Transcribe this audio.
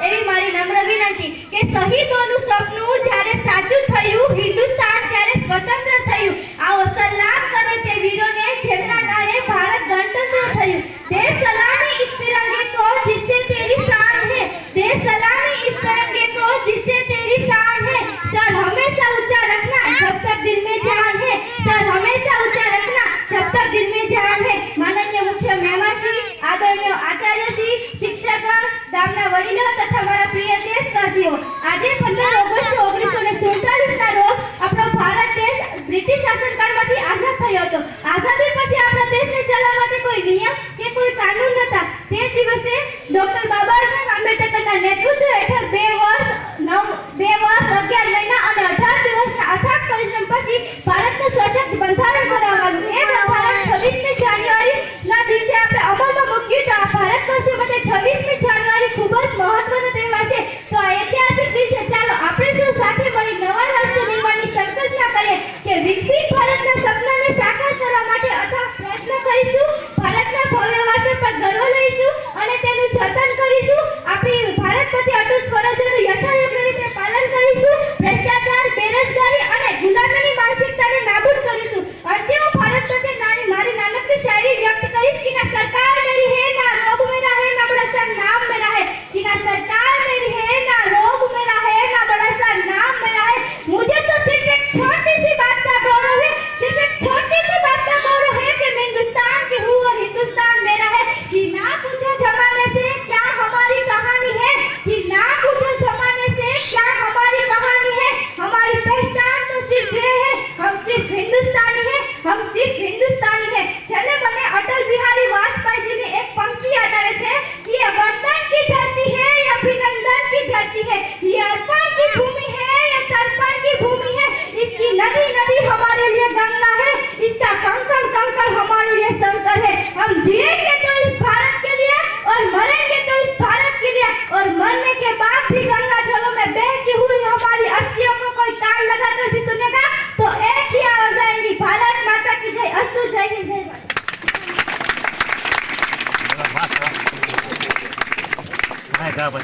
એવી મારી નમ્ર વિનંતી કે શહીદોનું સપનું જ્યારે સાચું થયું હિન્દુસ્તાન ત્યારે સ્વતંત્ર થયું આવો સલામ કરે તે વીરોને જેમના કારણે ભારત ગણતંત્ર થયું દેશ સલામી इस तिरंगे को जिससे तेरी शान है देश सलामी इस तिरंगे को जिससे तेरी शान है सर हमेशा ऊंचा रखना जब तक दिल में जान है सर हमेशा ऊंचा रखना जब तक दिल में जान है માનનીય મુખ્ય મહેમાનશ્રી આદરણીય આચાર્યશ્રી શિક્ષકગણ ગામના વડીલો તથા મારા પ્રિય દેશવાસીઓ, આજે પંદર ઓગસ્ટ ઓગણીસો ને સુડતાલીસના રોજ આપણો ભારત દેશ બ્રિટિશ શાસનકાળમાંથી આઝાદ થયો હતો. આઝાદી પછી આપણા દેશને ચલાવવા માટે કોઈ નિયમ કે કોઈ કાનૂન નતા તે દિવસે ना सरकार मेरी है, ना लोग मेरा है, ना बड़ा सा नाम मेरा है। कि सरकार मेरी है, ना लोग मेरा है, ना बड़ा सा नाम मेरा है। मुझे तो सिर्फ़ एक छोटी सी बात का गौरव है, सिर्फ़ एक छोटी सी बात का गौरव है कि मैं हिंदुस्तान की हूँ और हिंदुस्तान मेरा है। कि ना पूछो जमाने से क्या हमारी कहानी है, कि ना पूछो जमाने से क्या हमारी कहानी है। हमारी पहचान तो सिर्फ़ ये है, हम सिर्फ़ हिंदुस्तानी है, हम सिर्फ़ हिंदुस्तानी Dá pra.